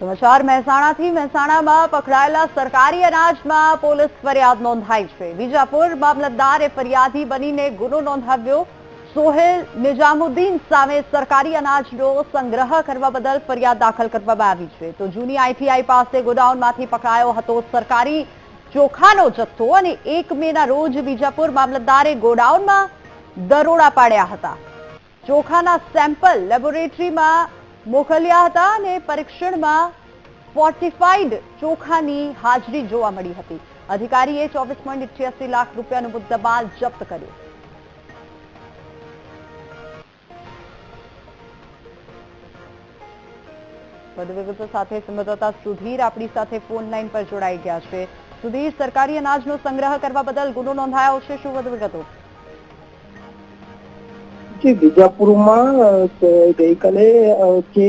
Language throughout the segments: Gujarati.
સમાચાર, મહેસાણાથી મહેસાણામાં પકડાયેલા સરકારી અનાજમાં પોલીસ ફરિયાદ નોંધાઈ છે. વિજાપુર મામલતદારે ફરિયાદી બનીને ગુનો નોંધાવ્યો. સોહેલ નિજામુદ્દીન સામે સરકારી અનાજનો સંગ્રહ કરવા બદલ ફરિયાદ દાખલ કરવામાં આવી છે. તો જૂની આઈટીઆઈ પાસે ગોડાઉનમાંથી પકડાયો હતો સરકારી ચોખાનો જથ્થો અને એક મેના રોજ વિજાપુર મામલતદારે ગોડાઉનમાં દરોડા પાડ્યા હતા. ચોખાના સેમ્પલ લેબોરેટરીમાં મોકલ્યા હતા અને પરીક્ષણમાં ફોર્ટિફાઈડ ચોખાની હાજરી જોવા મળી હતી. અધિકારીએ ચોવીસ પોઈન્ટ ઇઠ્યાસી લાખ રૂપિયાનો મુદ્દામાલ જપ્ત કર્યો. વધુ વિગતો સાથે સંવાદદાતા સુધીર આપણી સાથે ફોન લાઈન પર જોડાઈ ગયા છે. સુધીર, સરકારી અનાજનો સંગ્રહ કરવા બદલ ગુનો નોંધાયો છે. શું વધુ વિગતો જે વિજાપુરમાં ગઈકાલે જે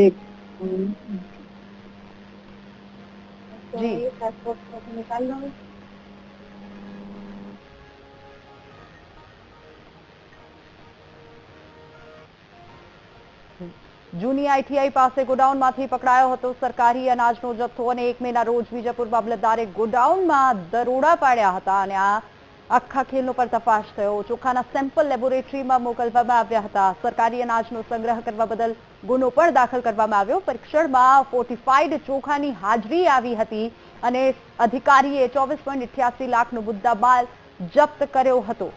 જૂની આઈટીઆઈ પાસે ગોડાઉનમાંથી પકડાયો હતો સરકારી અનાજનો જથ્થો અને એક મેના રોજ વિજાપુર મામલતદારે ગોડાઉનમાં દરોડા પાડ્યા હતા અને આ આખા ખેલનો તપાસ થયો. ચોખાના સેમ્પલ લેબોરેટરીમાં મોકલવામાં આવ્યા હતા. સરકારી અનાજનો સંગ્રહ કરવા બદલ ગુનો પણ દાખલ કરવામાં આવ્યો. પરીક્ષણમાં ફોર્ટિફાઈડ ચોખાની હાજરી આવી હતી અને અધિકારીએ ચોવીસ લાખનો મુદ્દામાલ જપ્ત કર્યો હતો.